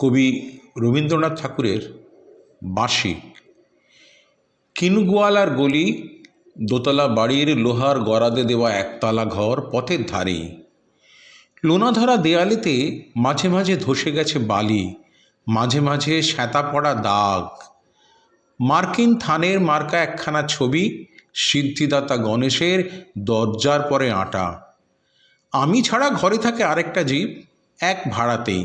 কবি রবীন্দ্রনাথ ঠাকুরের বাঁশি। কিনুগোয়ালার গলি, দোতলা বাড়ির লোহার গরাদে দেওয়া একতলা ঘর পথের ধারেই লোনাধরা দেয়ালেতে মাঝে মাঝে ধসে গেছে বালি, মাঝে মাঝে শ্যাতা পড়া দাগ। মার্কিন থানের মার্কা একখানা ছবি, সিদ্ধিদাতা গণেশের দরজার পরে আটা। আমি ছাড়া ঘরে থাকে আরেকটা জীব, এক ভাড়াতেই।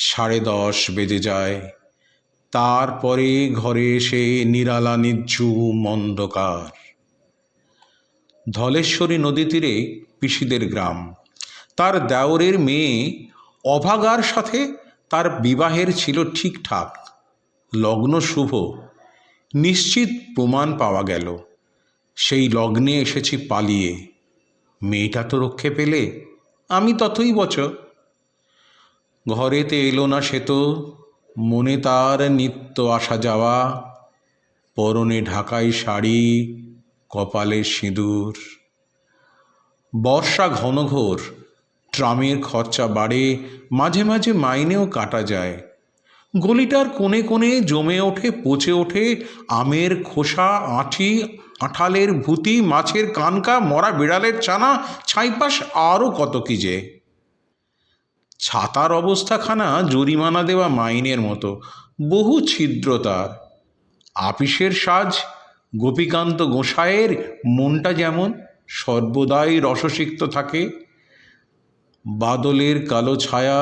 সাড়ে দশ বেজে যায়। তারপরে ঘরে এসে নিরালা নিঝুম অন্ধকার। ধলেশ্বরী নদী তীরে পিসিদের গ্রাম। তার দেওরের মেয়ে অভাগার সাথে তার বিবাহের ছিল ঠিকঠাক। লগ্ন শুভ। নিশ্চিত প্রমাণ পাওয়া গেল। সেই লগ্নে এসেছি পালিয়ে। মেয়েটা তো রক্ষে পেলে। আমি ততই বছর ঘরেতে এলো না সে তো, মনে তার নিত্য আসা যাওয়া। পরনে ঢাকাই শাড়ি, কপালে সিঁদুর। বর্ষা ঘনঘোর ট্রামের খরচা বাড়ে, মাঝে মাঝে মাইনেও কাটা যায়। গলিটার কোণে কোণে জমে ওঠে, পচে ওঠে আমের খোসা আঁঠি আঁঠালের ভুতি, মাছের কানকা, মরা বিড়ালের চানা, ছাইপাশ আরও কত কি যে। ছাতার অবস্থাখানা জরিমানা দেওয়া মাইনের মতো, বহু ছিদ্র তার। আপিসের সাজ গোপীকান্ত গোসাইয়ের মনটা যেমন সর্বদাই রসসিক্ত থাকে, বাদলের কালো ছায়া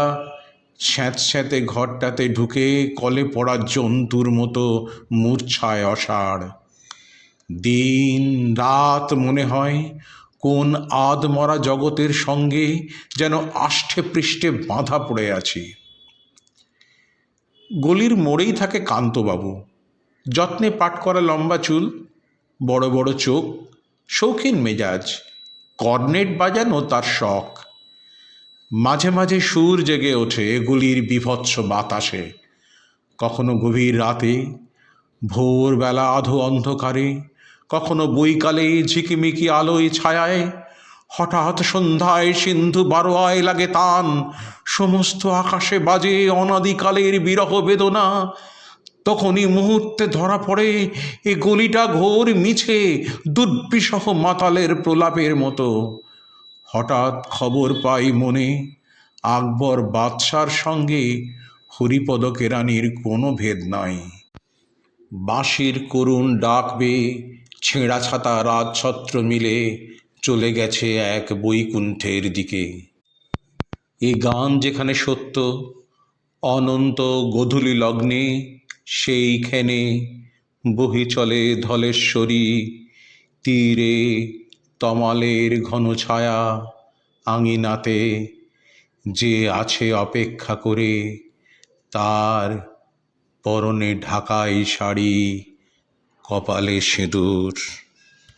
স্যাঁতস্যাঁতে ঘরটাতে ঢুকে কলে পড়া জন্তুর মতো মূর্ছায় অসাড় দিন রাত মনে হয় কোন আদ মরা জগতের সঙ্গে যেন আষ্ঠে পৃষ্ঠে বাঁধা পড়ে আছি? গলির মোড়েই থাকে কান্তবাবু। যত্নে পাট করা লম্বা চুল, বড় বড় চোখ, শৌখিন মেজাজ কর্নেট বাজানো তার শখ। মাঝে মাঝে সুর জেগে ওঠে গুলির বিভৎস বাতাসে। কখনো গভীর রাতে, ভোরবেলা আধো অন্ধকারে কখনো বৈকালে ঝিকিমিকি আলোয় ছায়ায়, হঠাৎ সন্ধ্যায় সিন্ধু বারোয়ায় লাগে তান, সমস্ত আকাশে বাজে অনাদিকালের বিরহ বেদনা। তখনই মুহূর্তে ধরা পড়ে এ গলিটা ঘোর মিছে দুর্বিষহ মাতালের প্রলাপের মতো। হঠাৎ খবর পাই মনে, আকবর বাদশার সঙ্গে হরিপদ কেরানির কোনো ভেদ নাই। বাঁশির করুণ ডাকবে ছেঁড়া ছাতা রাজছত্র মিলে চলে গেছে এক বৈকুণ্ঠের দিকে। এ গান যেখানে সত্য, অনন্ত গধূলি লগ্নে, সেইখানে বহি চলে ধলেশ্বরী। তীরে তমালের ঘন ছায়া আঙিনাতে যে আছে অপেক্ষা করে, তার পরনে ঢাকাই শাড়ি। কপালে সিঁদুর।